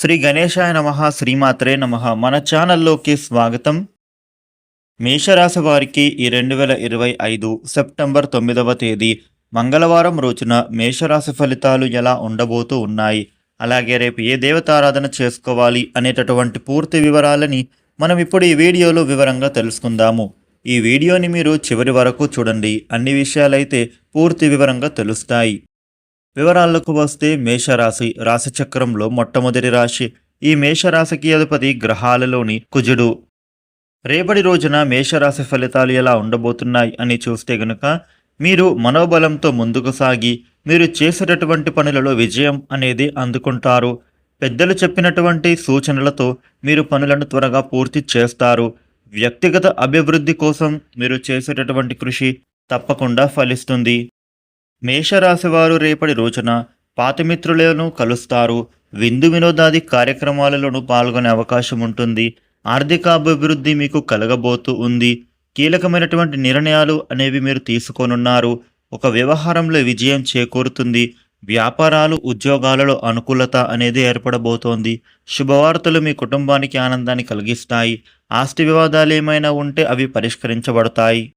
శ్రీ గణేశాయ నమ శ్రీమాత్రే నమ. మన ఛానల్లోకి స్వాగతం. మేషరాశి వారికి ఈ రెండు వేల ఇరవై ఐదు సెప్టెంబర్ తొమ్మిదవ తేదీ మంగళవారం రోజున మేషరాశి ఫలితాలు ఎలా ఉండబోతూ ఉన్నాయి? అలాగే రేపు ఏ దేవతారాధన చేసుకోవాలి అనేటటువంటి పూర్తి వివరాలని మనం ఇప్పుడు ఈ వీడియోలో వివరంగా తెలుసుకుందాము. ఈ వీడియోని మీరు చివరి వరకు చూడండి. అన్ని విషయాలైతే పూర్తి వివరంగా తెలుస్తాయి. వివరాలకు వస్తే మేషరాశి రాశిచక్రంలో మొట్టమొదటి రాశి. ఈ మేషరాశికి అధిపతి గ్రహాలలోని కుజుడు. రేపటి రోజున మేషరాశి ఫలితాలు ఎలా ఉండబోతున్నాయి అని చూస్తే గనుక మీరు మనోబలంతో ముందుకు సాగి మీరు చేసేటటువంటి పనులలో విజయం అనేది అందుకుంటారు. పెద్దలు చెప్పినటువంటి సూచనలతో మీరు పనులను త్వరగా పూర్తి చేస్తారు. వ్యక్తిగత అభివృద్ధి కోసం మీరు చేసేటటువంటి కృషి తప్పకుండా ఫలిస్తుంది. మేషరాశివారు రేపటి రోజున పాతమిత్రులను కలుస్తారు. విందు వినోదాది కార్యక్రమాలలోనూ పాల్గొనే అవకాశం ఉంటుంది. ఆర్థిక అభివృద్ధి మీకు కలగబోతూ ఉంది. కీలకమైనటువంటి నిర్ణయాలు అనేవి మీరు తీసుకోనున్నారు. ఒక వ్యవహారంలో విజయం చేకూరుతుంది. వ్యాపారాలు ఉద్యోగాలలో అనుకూలత అనేది ఏర్పడబోతోంది. శుభవార్తలు మీ కుటుంబానికి ఆనందాన్ని కలిగిస్తాయి. ఆస్తి వివాదాలు ఏమైనా ఉంటే అవి పరిష్కరించబడతాయి.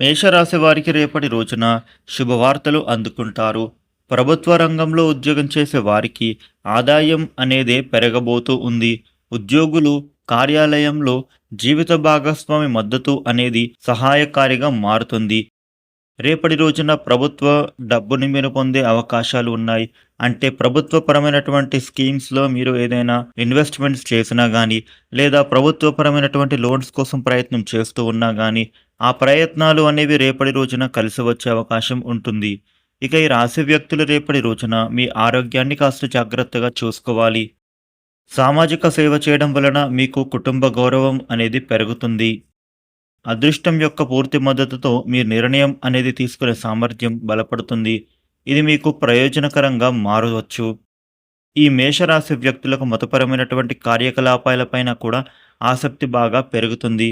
మేషరాశి వారికి రేపటి రోజున శుభవార్తలు అందుకుంటారు. ప్రభుత్వ రంగంలో ఉద్యోగం చేసే వారికి ఆదాయం అనేదే పెరగబోతూ ఉంది. ఉద్యోగులు కార్యాలయంలో జీవిత భాగస్వామి మద్దతు అనేది సహాయకారిగా మారుతుంది. రేపటి రోజున ప్రభుత్వ డబ్బుని మీరు పొందే అవకాశాలు ఉన్నాయి. అంటే ప్రభుత్వపరమైనటువంటి స్కీమ్స్లో మీరు ఏదైనా ఇన్వెస్ట్మెంట్స్ చేసినా కానీ లేదా ప్రభుత్వపరమైనటువంటి లోన్స్ కోసం ప్రయత్నం చేస్తూ ఉన్నా కానీ ఆ ప్రయత్నాలు అనేవి రేపటి రోజున కలిసి వచ్చే అవకాశం ఉంటుంది. ఇక ఈ రాశి వ్యక్తులు రేపటి రోజున మీ ఆరోగ్యాన్ని కాస్త జాగ్రత్తగా చూసుకోవాలి. సామాజిక సేవ చేయడం వలన మీకు కుటుంబ గౌరవం అనేది పెరుగుతుంది. అదృష్టం యొక్క పూర్తి మద్దతుతో మీ నిర్ణయం అనేది తీసుకునే సామర్థ్యం బలపడుతుంది. ఇది మీకు ప్రయోజనకరంగా మారవచ్చు. ఈ మేషరాశి వ్యక్తులకు మతపరమైనటువంటి కార్యకలాపాలపైన కూడా ఆసక్తి బాగా పెరుగుతుంది.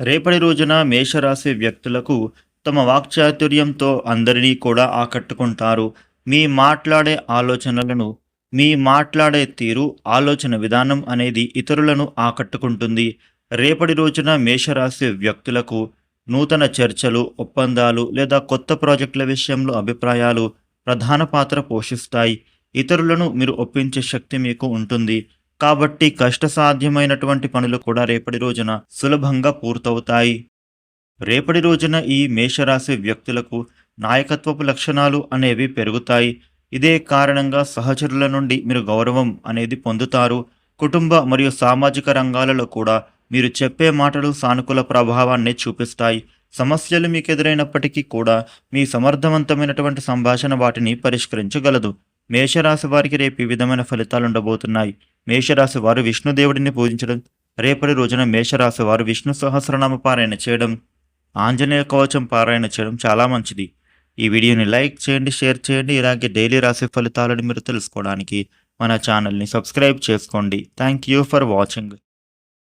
రేపటి రోజున మేషరాశి వ్యక్తులకు తమ వాక్చాతుర్యంతో అందరినీ కూడా ఆకట్టుకుంటారు. మీ మాట్లాడే ఆలోచనలను మీ మాట్లాడే తీరు ఆలోచన విధానం అనేది ఇతరులను ఆకట్టుకుంటుంది. రేపటి రోజున మేషరాశి వ్యక్తులకు నూతన చర్చలు ఒప్పందాలు లేదా కొత్త ప్రాజెక్టుల విషయంలో అభిప్రాయాలు ప్రధాన పాత్ర పోషిస్తాయి. ఇతరులను మీరు ఒప్పించే శక్తి మీకు ఉంటుంది. కాబట్టి కష్టసాధ్యమైనటువంటి పనులు కూడా రేపటి రోజున సులభంగా పూర్తవుతాయి. రేపటి రోజున ఈ మేషరాశి వ్యక్తులకు నాయకత్వపు లక్షణాలు అనేవి పెరుగుతాయి. ఇదే కారణంగా సహచరుల నుండి మీరు గౌరవం అనేది పొందుతారు. కుటుంబ మరియు సామాజిక రంగాలలో కూడా మీరు చెప్పే మాటలు సానుకూల ప్రభావాన్ని చూపిస్తాయి. సమస్యలు మీకు ఎదురైనప్పటికీ కూడా మీ సమర్థవంతమైనటువంటి సంభాషణ వాటిని పరిష్కరించగలదు. మేషరాశి వారికి రేపు ఈ విధమైన ఫలితాలు ఉండబోతున్నాయి. మేషరాశి వారు విష్ణుదేవుడిని పూజించడం రేపటి రోజున మేషరాశి వారు విష్ణు సహస్రనామ పారాయణ చేయడం ఆంజనేయ కవచం పారాయణ చేయడం చాలా మంచిది. ఈ వీడియోని లైక్ చేయండి షేర్ చేయండి. ఇలాగే డైలీ రాశి ఫలితాలను మీరు తెలుసుకోవడానికి మన ఛానల్ని సబ్స్క్రైబ్ చేసుకోండి. Thank you for watching.